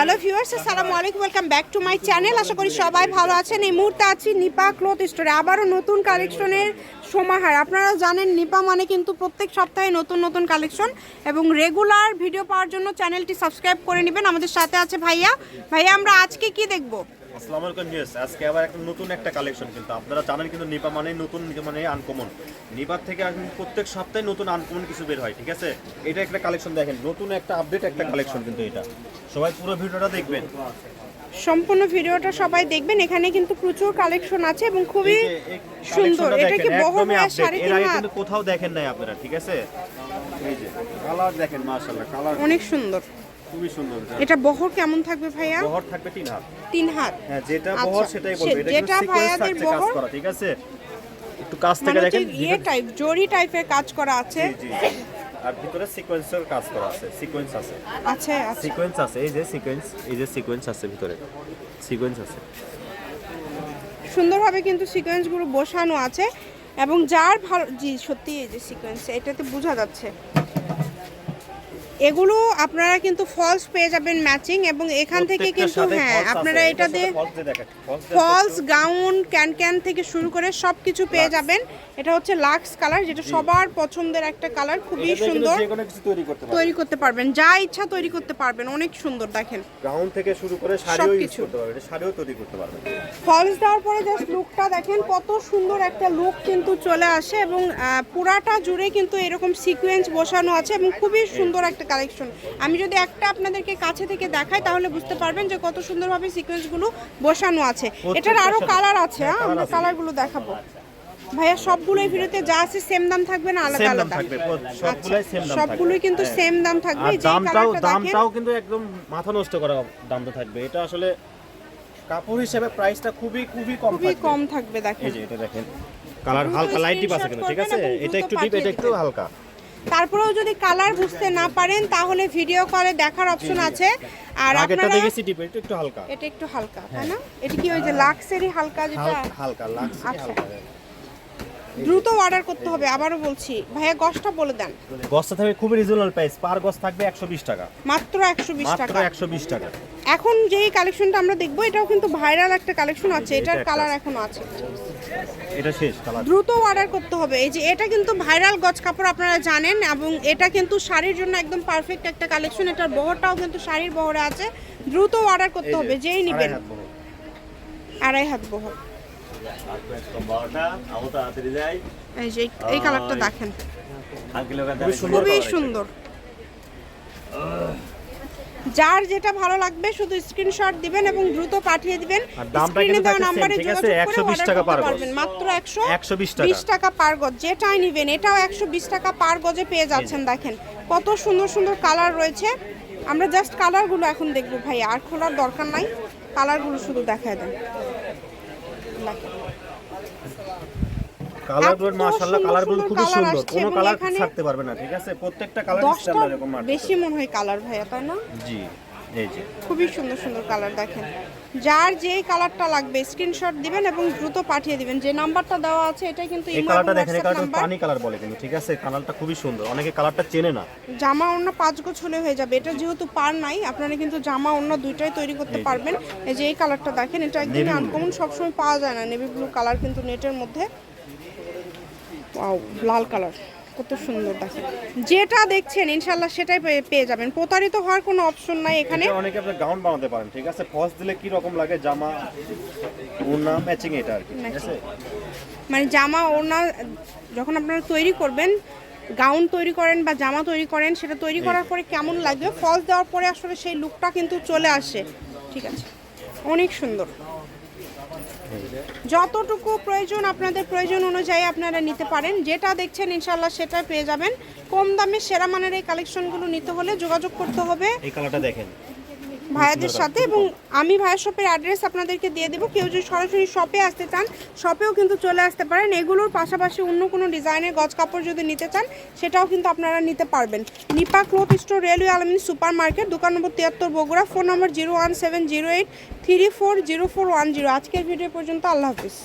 Hello viewers আসসালামু আলাইকুম welcome back to my channel আশা করি সবাই ভালো আছেন এই মুহূর্তে আছি নিপা ক্লথ স্টোরে আবারও নতুন কালেকশনের সমাহার আপনারা জানেন নিপা মানে কিন্তু প্রত্যেক সপ্তাহে নতুন নতুন কালেকশন এবং রেগুলার ভিডিও পাওয়ার জন্য চ্যানেলটি সাবস্ক্রাইব করে নেবেন আমাদের সাথে আছে ভাইয়া ভাইয়া আমরা আজকে কি দেখব আসসালামু আলাইকুম ভিউয়ার্স আজকে আবার একটা নতুন একটা কালেকশন কিন্তু আপনারা জানেন কিন্তু নিপা মানে নতুন মানে আনকমন নিপার থেকে প্রত্যেক সপ্তাহে নতুন আনকমন কিছু বের হয়, ঠিক আছে? এটা একটা কালেকশন দেখেন। নতুন একটা আপডেট একটা কালেকশন কিন্তু এটা। সবাই পুরো ভিডিওটা দেখবেন। সম্পূর্ণ ভিডিওটা সবাই দেখবেন। এখানে কিন্তু প্রচুর কালেকশন আছে এবং খুবই এই এই সুন্দর। এটা কি আপডেট শাড়ি এর আগে কিন্তু কোথাও দেখেন নাই আপনারা ঠিক আছে? এই যে কালার দেখেন মাশাআল্লাহ কালার অনেক সুন্দর। খুবই সুন্দর। এটা বহর কেমন থাকবে ভাইয়া? বহর থাকবে তিন হাত। তিন হাত। হ্যাঁ যেটা আচ্ছা, বহর সেটাই বলবে। এটা যেটা ভাইয়াদের কাজ বহর- করা ঠিক আছে? একটু কাছ মানে থেকে দেখেন ইয়ে টাইপ জরি টাইপের কাজ করা আছে। জি জি। আর ভিতরে সিকোয়েন্সের কাজ করা আছে সিকোয়েন্স আছে। আচ্ছা সিকোয়েন্স আছে এই যে সিকোয়েন্স এই যে সিকোয়েন্স আছে ভিতরে। সিকোয়েন্স আছে। সুন্দরভাবে কিন্তু সিকোয়েন্সগুলো বসানো আছে এবং যার ভালো জি সত্যি এই যে সিকোয়েন্স এটাতে বোঝা যাচ্ছে। এগুলো আপনারা কিন্তু ফলস পেয়ে যাবেন ম্যাচিং এবং এখান থেকে কিন্তু হ্যাঁ আপনারা এটা দিয়ে ফলস গাউন ক্যান ক্যান থেকে শুরু করে সব কিছু পেয়ে যাবেন। এটা হচ্ছে লাক্স কালার যেটা সবার পছন্দের একটা কালার খুবই সুন্দর। তৈরি করতে পারবেন। যা ইচ্ছা তৈরি করতে পারবেন অনেক সুন্দর দেখেন। গাউন থেকে শুরু করে শাড়িও ইউজ সবকিছু। করতে পারবেন এটা শাড়িও তৈরি করতে পারবেন। ফলস দেওয়ার পরে জাস্ট লুকটা দেখেন কত সুন্দর একটা লুক কিন্তু চলে আসে এবং পুরাটা জুড়ে কিন্তু এরকম সিকোয়েন্স বসানো আছে এবং খুবই সুন্দর একটা কালেকশন আমি যদি একটা আপনাদেরকে কাছে থেকে দেখাই তাহলে বুঝতে পারবেন যে কত সুন্দরভাবে সিকোয়েন্সগুলো বসানো আছে। এটার আরও কালার আছে হ্যাঁ, হ্যাঁ আমরা। কালারগুলো দেখাবো। ভাইয়া সবগুলো এই ভিডিওতে যা আছে সেম দাম থাকবে না আলাদা আলাদা? থাকবে সবগুলাই সেম দাম থাকবে। সবগুলোই কিন্তু সেম দাম থাকবে যে দামটাও দামটাও কিন্তু একদম মাথা নষ্ট করা দামটা থাকবে। এটা আসলে কাপড় হিসেবে প্রাইসটা খুবই খুবই কম খুবই কম থাকবে দেখেন। এই যে এটা দেখেন। কালার হালকা লাইট ডিপ আছে কিন্তু ঠিক আছে? এটা একটু ডিপ এটা একটু হালকা। তারপরেও যদি কালার বুঝতে না পারেন তাহলে ভিডিও কলে দেখার অপশন আছে। আর আপনারা দেখেছি ডিপ এটা একটু হালকা। এটা একটু হালকা তাই না? এটা কি ওই যে লাক্সেরই হালকা যেটা? হালকা লাগছে আচ্ছা। হালকা দ্রুত অর্ডার করতে হবে আবারও বলছি। ভাইয়া গসটা বলে দেন। গছটা থাকবে খুবই রিজনেবল প্রাইস পার গছ থাকবে একশো বিশ টাকা। মাত্র একশো বিশ মাত্র টাকা। একশো বিশ টাকা। এখন যেই কালেকশনটা আমরা দেখব এটাও কিন্তু ভাইরাল একটা কালেকশন আছে। এটার কালার। এখনও আছে। এটা শেষ কালার। দ্রুত অর্ডার করতে হবে। এই যে এটা কিন্তু ভাইরাল গজ কাপড় আপনারা জানেন এবং এটা কিন্তু শাড়ির জন্য একদম পারফেক্ট একটা কালেকশন এটার বহরটাও কিন্তু শাড়ির বহরে আছে। দ্রুত অর্ডার করতে হবে। যেই নেবেন। আড়াই হাত বহর। এই যে এই- কালারটা দেখেন। খুবই সুন্দর। যার যেটা ভালো লাগবে শুধু স্ক্রিনশট দিবেন এবং দ্রুত পাঠিয়ে দিবেন। স্ক্রিনে দেওয়া নাম্বারে? যোগাযোগ করে অর্ডার টাকা করতে পারবেন। মাত্র 100 120 টাকা। পার গজ। যেটাই নেবেন এটাও 120 টাকা পার গজে পেয়ে যাচ্ছেন দেখেন। কত সুন্দর সুন্দর কালার রয়েছে। আমরা জাস্ট কালারগুলো এখন দেখব ভাই আর খোলার দরকার নাই। কালারগুলো শুধু দেখায় দেন। কালারগুলো মাশাআল্লাহ কালারগুলো খুবই সুন্দর। কোনো কালার থাকতে পারবে না ঠিক আছে? প্রত্যেকটা কালার আমরা এরকম মার্কেট বেশি মনে হয় কালার ভাইয়া তাই না? জি এই যে। খুবই সুন্দর সুন্দর কালার দেখেন। যার যে কালারটা লাগবে স্ক্রিনশট দিবেন এবং দ্রুত পাঠিয়ে দিবেন। যে নাম্বারটা দেওয়া আছে এটা কিন্তু এই কালারটা দেখেন কালারটা পানি কালার বলে কিন্তু ঠিক আছে? কালারটা খুবই সুন্দর। অনেকে কালারটা চেনে না। জামা ওড়না পাঁচ গোছ হলে হয়ে যাবে। এটা যেহেতু পার নাই আপনারা কিন্তু জামা ওড়না দুইটাই তৈরি করতে পারবেন। এই যে এই কালারটা দেখেন এটা blue। আনকমন সবসময় পাওয়া যায় না। নেভি ব্লু কালার কিন্তু নেটের মধ্যে। ওয়াও লাল কালার। কত সুন্দর দেখেন যেটা দেখছেন ইনশাল্লাহ সেটাই পেয়ে- যাবেন। প্রতারিত হওয়ার কোনো অপশন নাই এখানে। অনেকে আপনি গাউন বানাতে পারেন ঠিক আছে? ফলস দিলে কি রকম লাগে? জামা ওনা ম্যাচিং এটা আর কি মানে জামা ওড়না যখন আপনারা তৈরি করবেন গাউন তৈরি করেন বা জামা তৈরি করেন সেটা তৈরি করার পরে কেমন লাগবে? ফলস দেওয়ার পরে আসলে সেই লুকটা কিন্তু চলে আসে ঠিক আছে? অনেক সুন্দর। যতটুকু প্রয়োজন, আপনাদের প্রয়োজন অনুযায়ী আপনারা নিতে পারেন। যেটা দেখছেন ইনশাল্লাহ সেটা পেয়ে যাবেন। কম দামে সেরা মানের এই কালেকশনগুলো নিতে হলে যোগাযোগ করতে হবে। এই কালারটা দেখেন। ভাইয়াদের সাথে এবং আমি ভাইয়ের শপের অ্যাড্রেস আপনাদেরকে দিয়ে দেবো। কেউ যদি সরাসরি শপে আসতে চান শপেও কিন্তু চলে আসতে পারেন। এগুলোর পাশাপাশি অন্য কোনো ডিজাইনের গজ কাপড় যদি নিতে চান, সেটাও কিন্তু আপনারা নিতে পারবেন। Nipa cloth store railway Almin super market দোকান নম্বর তিয়াত্তর, Bogura phone number zero one seven zero eight three four zero four one zero আজকের ভিডিও পর্যন্ত আল্লাহ হাফিজ।